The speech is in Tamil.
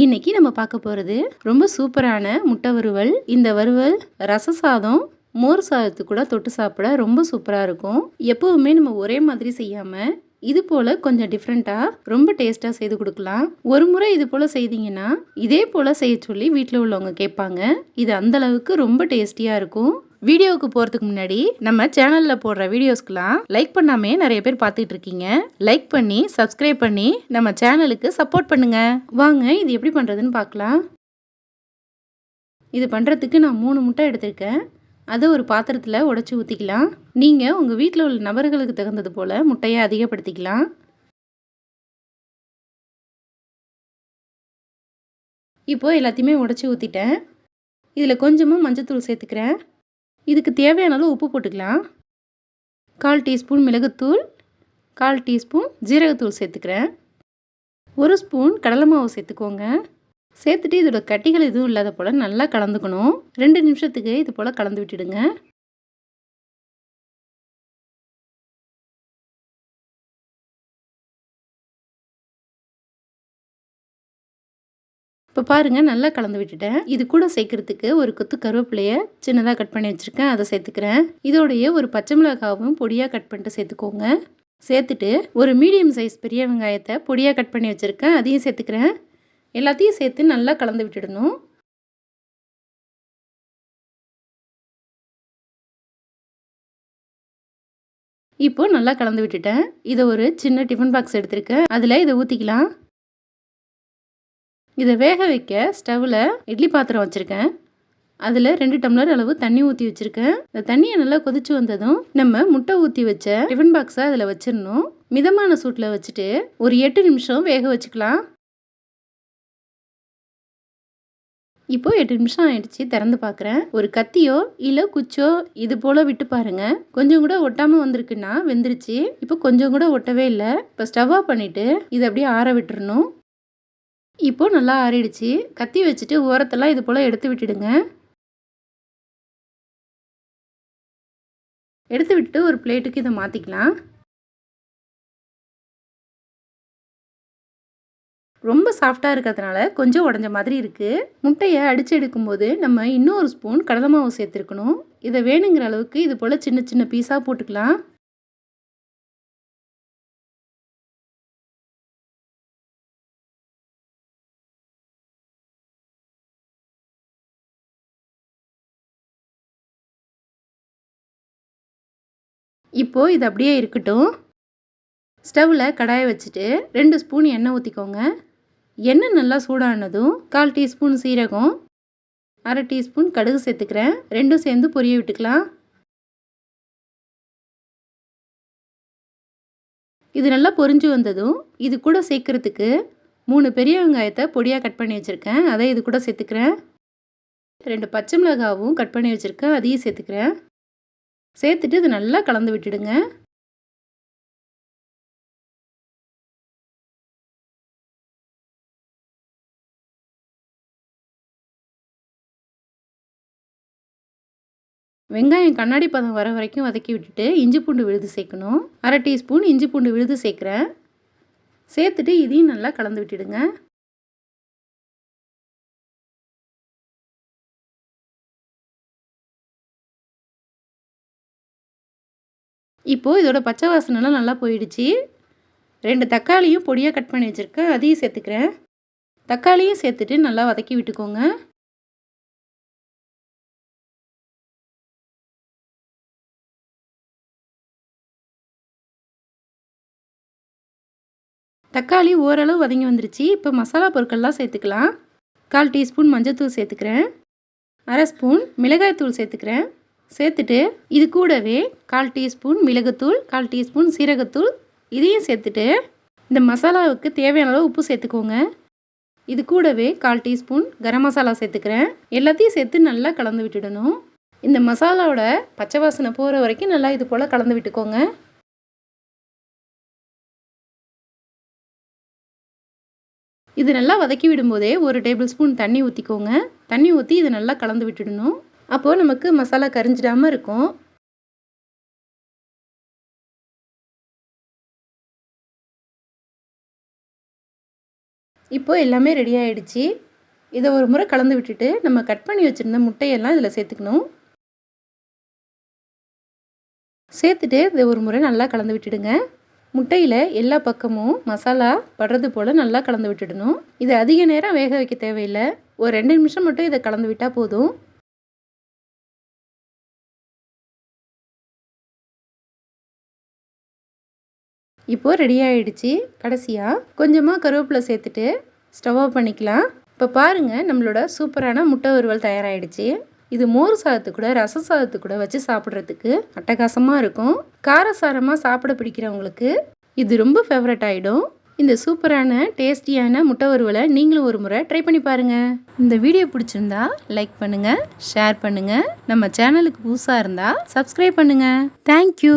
இன்னைக்கு நம்ம பார்க்க போகிறது ரொம்ப சூப்பரான முட்டை வறுவல். இந்த வறுவல் ரச சாதம் மோர் சாதத்துக்கு கூட தொட்டு சாப்பிட ரொம்ப சூப்பராக இருக்கும். எப்போவுமே நம்ம ஒரே மாதிரி செய்யாமல் இது போல் கொஞ்சம் டிஃப்ரெண்ட்டாக ரொம்ப டேஸ்ட்டாக செய்து கொடுக்கலாம். ஒரு முறை இது போல் செய்தீங்கன்னா இதே போல் செய்ய சொல்லி வீட்டில் உள்ளவங்க கேட்பாங்க. இது அந்த அளவுக்கு ரொம்ப டேஸ்டியாக இருக்கும். வீடியோவுக்கு போகிறதுக்கு முன்னாடி நம்ம சேனலில் போடுற வீடியோஸ்க்கெலாம் லைக் பண்ணாமே நிறைய பேர் பார்த்துட்டு இருக்கீங்க. லைக் பண்ணி சப்ஸ்கிரைப் பண்ணி நம்ம சேனலுக்கு சப்போர்ட் பண்ணுங்க. வாங்க இது எப்படி பண்ணுறதுன்னு பார்க்கலாம். இது பண்ணுறதுக்கு நான் மூணு முட்டை எடுத்திருக்கேன். அதை ஒரு பாத்திரத்தில் உடச்சி ஊற்றிக்கலாம் நீங்கள் உங்கள் வீட்டில் உள்ள நபர்களுக்கு தகுந்தது போல் முட்டையை அதிகப்படுத்திக்கலாம். இப்போது எல்லாத்தையுமே உடச்சி ஊற்றிட்டேன் இதில் கொஞ்சமாக மஞ்சத்தூள் சேர்த்துக்கிறேன். இதுக்கு தேவையான அளவு உப்பு போட்டுக்கலாம். கால் டீஸ்பூன் மிளகுத்தூள் கால் டீஸ்பூன் ஜீரகத்தூள் சேர்த்துக்கிறேன். ஒரு ஸ்பூன் கடலை மாவு சேர்த்துக்கோங்க. சேர்த்துட்டு இதோட கட்டிகள் எதுவும் இல்லாத போல் நல்லா கலந்துக்கணும். ரெண்டு நிமிஷத்துக்கு இது போல் கலந்து விட்டுடுங்க. இப்போ பாருங்கள் நல்லா கலந்து விட்டுட்டேன். இது கூட சேர்க்கறதுக்கு ஒரு கொத்து கருவேப்பிலையை சின்னதாக கட் பண்ணி வச்சுருக்கேன். அதை சேர்த்துக்கிறேன். இதோடைய ஒரு பச்சை மிளகாவும் பொடியாக கட் பண்ணிட்டு சேர்த்துக்கோங்க. சேர்த்துட்டு ஒரு மீடியம் சைஸ் பெரிய வெங்காயத்தை பொடியாக கட் பண்ணி வச்சுருக்கேன். அதையும் சேர்த்துக்கிறேன். எல்லாத்தையும் சேர்த்து நல்லா கலந்து விட்டுடணும். இப்போ நல்லா கலந்து விட்டுட்டேன். இதை ஒரு சின்ன டிஃபன் பாக்ஸ் எடுத்திருக்கேன். அதில் இதை ஊற்றிக்கலாம் இதை வேக வைக்க ஸ்டவ்வில் இட்லி பாத்திரம் வச்சுருக்கேன். அதில் ரெண்டு டம்ளர் அளவு தண்ணி ஊற்றி வச்சுருக்கேன். இந்த தண்ணியை நல்லா கொதிச்சு வந்ததும் நம்ம முட்டை ஊற்றி வச்ச டிஃபன் பாக்ஸை அதில் வச்சிடணும். மிதமான சூட்டில் வச்சுட்டு ஒரு எட்டு நிமிஷம் வேக வச்சுக்கலாம். இப்போ எட்டு நிமிஷம் ஆயிடுச்சு திறந்து பார்க்குறேன் ஒரு கத்தியோ இல்லை குச்சோ இது போல் விட்டு பாருங்க. கொஞ்சம் கூட ஒட்டாமல் வந்திருக்குன்னா வெந்துருச்சு. இப்போ கொஞ்சம் கூட ஒட்டவே இல்லை. இப்போ ஸ்டவ் ஆஃப் பண்ணிவிட்டு இதை அப்படியே ஆற விட்டுறணும். இப்போது நல்லா ஆறிடுச்சு. கத்தி வச்சுட்டு ஓரத்தெல்லாம் இது போல் எடுத்து விட்டுடுங்க. எடுத்து விட்டு ஒரு பிளேட்டுக்கு இதை மாற்றிக்கலாம் ரொம்ப சாஃப்டாக இருக்கிறதுனால கொஞ்சம் உடஞ்ச மாதிரி இருக்குது முட்டையை அடித்து எடுக்கும்போது நம்ம இன்னொரு ஸ்பூன் கடலை மாவு சேர்த்துருக்கணும். இதை வேணுங்கிற அளவுக்கு இது போல் சின்ன சின்ன பீஸாக போட்டுக்கலாம். இப்போது இது அப்படியே இருக்கட்டும். ஸ்டவ்வில் கடாயை வச்சுட்டு ரெண்டு ஸ்பூன் எண்ணெய் ஊற்றிக்கோங்க எண்ணெய் நல்லா சூடானதும் கால் டீஸ்பூன் சீரகம் அரை டீஸ்பூன் கடுகு சேர்த்துக்கிறேன். ரெண்டும் சேர்ந்து பொரிய விட்டுக்கலாம். இது நல்லா பொரிஞ்சு வந்ததும் இது கூட சேர்க்குறதுக்கு மூணு பெரிய வெங்காயத்தை பொடியாக கட் பண்ணி வச்சுருக்கேன். அதை இது கூட சேர்த்துக்கிறேன். ரெண்டு பச்சை மிளகாவும் கட் பண்ணி வச்சுருக்கேன். அதையும் சேர்த்துக்கிறேன். சேர்த்துட்டு இது நல்லா கலந்து விட்டுடுங்க. வெங்காயம் கண்ணாடி பதம் வர வரைக்கும் வதக்கி விட்டுட்டு இஞ்சி பூண்டு விழுது சேர்க்கணும். அரை டீஸ்பூன் இஞ்சி பூண்டு விழுது சேர்க்குறேன். சேர்த்துட்டு இதையும் நல்லா கலந்து விட்டுடுங்க. இப்போது இதோட பச்சை வாசனைலாம் நல்லா போயிடுச்சு. ரெண்டு தக்காளியும் பொடியாக கட் பண்ணி வச்சுருக்கேன். அதையும் சேர்த்துக்கிறேன். தக்காளியும் சேர்த்துட்டு நல்லா வதக்கி விட்டுக்கோங்க. தக்காளி ஓரளவு வதங்கி வந்துருச்சு. இப்போ மசாலா பொருட்கள்லாம் சேர்த்துக்கலாம். கால் டீஸ்பூன் மஞ்சள்தூள் சேர்த்துக்கிறேன். அரை ஸ்பூன் மிளகாய்த்தூள் சேர்த்துக்கிறேன். சேர்த்துட்டு இது கூடவே கால் டீஸ்பூன் மிளகுத்தூள் கால் டீஸ்பூன் சீரகத்தூள் இதையும் சேர்த்துட்டு இந்த மசாலாவுக்கு தேவையான அளவு உப்பு சேர்த்துக்கோங்க. இது கூடவே கால் டீஸ்பூன் கரம் மசாலா சேர்த்துக்கிறேன். எல்லாத்தையும் சேர்த்து நல்லா கலந்து விட்டுடணும். இந்த மசாலாவோட பச்சை வாசனை போகிற வரைக்கும் நல்லா இது போல் கலந்து விட்டுக்கோங்க. இது நல்லா வதக்கி விடும்போதே ஒரு டேபிள் ஸ்பூன் தண்ணி ஊற்றிக்கோங்க தண்ணி ஊற்றி இதை நல்லா கலந்து விட்டுடணும். அப்போது நமக்கு மசாலா கரிஞ்சிடாமல் இருக்கும். இப்போது எல்லாமே ரெடி ஆயிடுச்சு. இதை ஒரு முறை கலந்து விட்டுட்டு நம்ம கட் பண்ணி வச்சுருந்த முட்டையெல்லாம் இதில் சேர்த்துக்கணும். சேர்த்துட்டு இதை ஒரு முறை நல்லா கலந்து விட்டுடுங்க. முட்டையில் எல்லா பக்கமும் மசாலா படுறது போல் நல்லா கலந்து விட்டுடணும். இது அதிக நேரம் வேக வைக்க தேவையில்லை. ஒரு ரெண்டு நிமிஷம் மட்டும் இதை கலந்து விட்டால் போதும். இப்போது ரெடி ஆகிடுச்சி கடைசியாக கொஞ்சமாக கருவேப்பிலை சேர்த்துட்டு ஸ்டவ் ஆஃப் பண்ணிக்கலாம். இப்போ பாருங்கள் நம்மளோட சூப்பரான முட்டை வறுவல் தயாராகிடுச்சு இது மோர் சாதத்து கூட ரச சாதத்து கூட வச்சு சாப்பிட்றதுக்கு அட்டகாசமாக இருக்கும். காரசாரமாக சாப்பிட பிடிக்கிறவங்களுக்கு இது ரொம்ப ஃபேவரட் ஆகிடும் இந்த சூப்பரான டேஸ்டியான முட்டை வறுவலை நீங்களும் ஒரு முறை ட்ரை பண்ணி பாருங்கள் இந்த வீடியோ பிடிச்சிருந்தா லைக் பண்ணுங்கள் ஷேர் பண்ணுங்கள் நம்ம சேனலுக்கு புதுசாக இருந்தால் சப்ஸ்கிரைப் பண்ணுங்கள் தேங்க்யூ